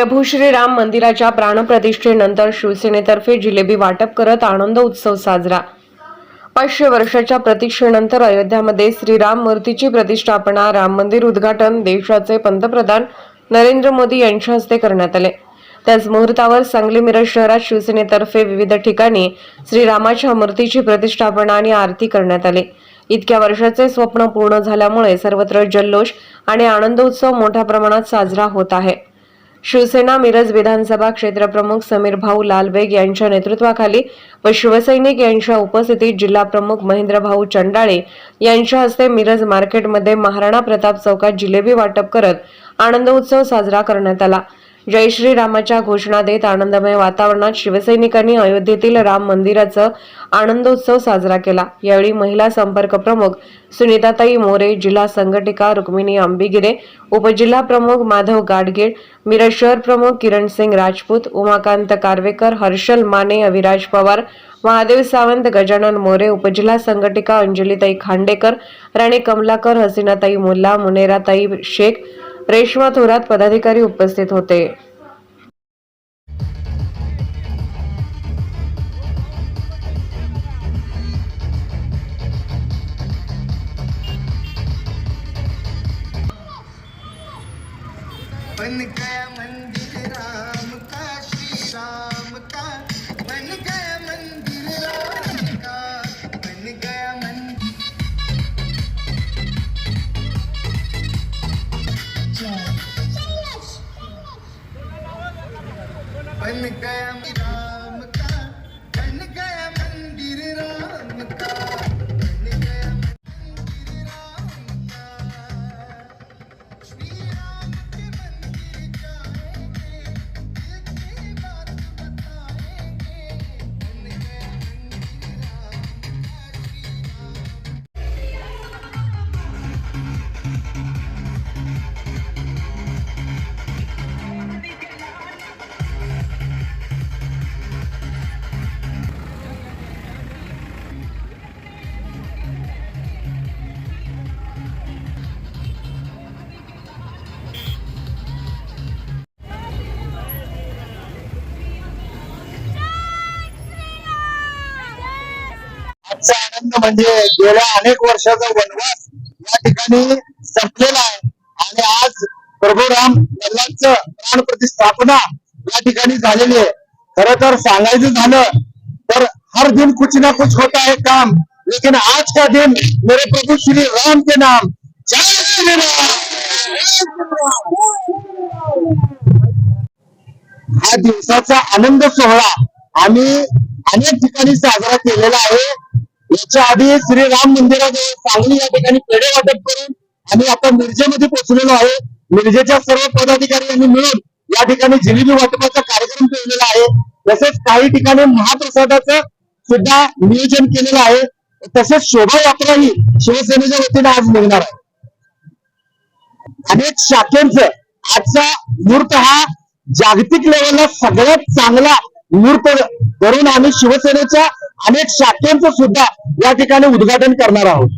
प्रभू श्रीराम मंदिराच्या प्राणप्रतिष्ठेनंतर शिवसेनेतर्फे जिलेबी वाटप करत आनंद उत्सव साजरा. पाचशे वर्षाच्या प्रतीक्षेनंतर अयोध्यामध्ये श्रीराम मूर्तीची प्रतिष्ठापना राम मंदिर उद्घाटन देशाचे पंतप्रधान नरेंद्र मोदी यांच्या हस्ते करण्यात आले. त्याच मुहूर्तावर सांगली मिरज शहरात शिवसेनेतर्फे विविध ठिकाणी श्रीरामाच्या मूर्तीची प्रतिष्ठापना आणि आरती करण्यात आली. इतक्या वर्षाचे स्वप्न पूर्ण झाल्यामुळे सर्वत्र जल्लोष आणि आनंद उत्सव मोठ्या प्रमाणात साजरा होत आहे. शिवसेना मिरज विधानसभा क्षेत्रप्रमुख समीर भाऊ लालबेग यांच्या नेतृत्वाखाली व शिवसैनिक यांच्या उपस्थितीत जिल्हा प्रमुख महेंद्र भाऊ चंडाळे यांच्या हस्ते मिरज मार्केटमध्ये महाराणा प्रताप चौकात जिलेबी वाटप करत आनंद उत्सव साजरा करण्यात आला. जय श्रीरामाच्या घोषणा देत आनंदमय वातावरणात शिवसैनिकांनी अयोध्येतील राम मंदिराचं आनंदोत्सव साजरा केला. यावेळी महिला संपर्क प्रमुख सुनीताताई मोरे जिल्हा संघटिका रुक्मिणी आंबिगिरे उपजिल्हा प्रमुख माधव गाडगीळ मिरज शहर प्रमुख किरण सिंग राजपूत उमाकांत कारवेकर हर्षल माने अविराज पवार महादेव सावंत गजानन मोरे उपजिल्हा संघटिका अंजलीताई खांडेकर राणी कमलाकर हसीनाताई मुल्ला मुनेराताई शेख रेश्मा थोरात पदाधिकारी उपस्थित होते. बन बन गया राम आजचा आनंद म्हणजे गेल्या अनेक वर्षाचा वनवास या ठिकाणी संपलेला आहे. आणि आज प्रभू राम लल्लांचं प्राण प्रतिष्ठापना या ठिकाणी झालेली आहे. खर तर सांगायचं झालं तर हर दिन कुछ ना कुछ होता है काम. लेकिन आज का दिन मेरे प्रभु श्री राम के नाम. जय श्री राम. हा दिवसाचा आनंद सोहळा आम्ही अनेक ठिकाणी साजरा केलेला आहे. याच्या आधी श्री राम मंदिराजवळ सांगली या ठिकाणी पेढे वाटप करून आम्ही आता मिरजेमध्ये पोहोचलेलो आहे. मिरजेच्या सर्व पदाधिकारी यांनी मिळून या ठिकाणी जिलेबी वाटपाचा कार्यक्रम ठेवलेला आहे. तसेच काही ठिकाणी महाप्रसादाचं सुद्धा नियोजन केलेलं आहे. तसेच शोभायात्रा ही शिवसेनेच्या वतीने आज निघणार आहे. अनेक शाखेंचं आजचा मुहूर्त हा जागतिक लेवलला सगळ्यात चांगला मुहूर्त करून आम्ही शिवसेनेच्या अनेक शाखेंचं सुद्धा या ठिकाणी उद्घाटन करणार आहोत.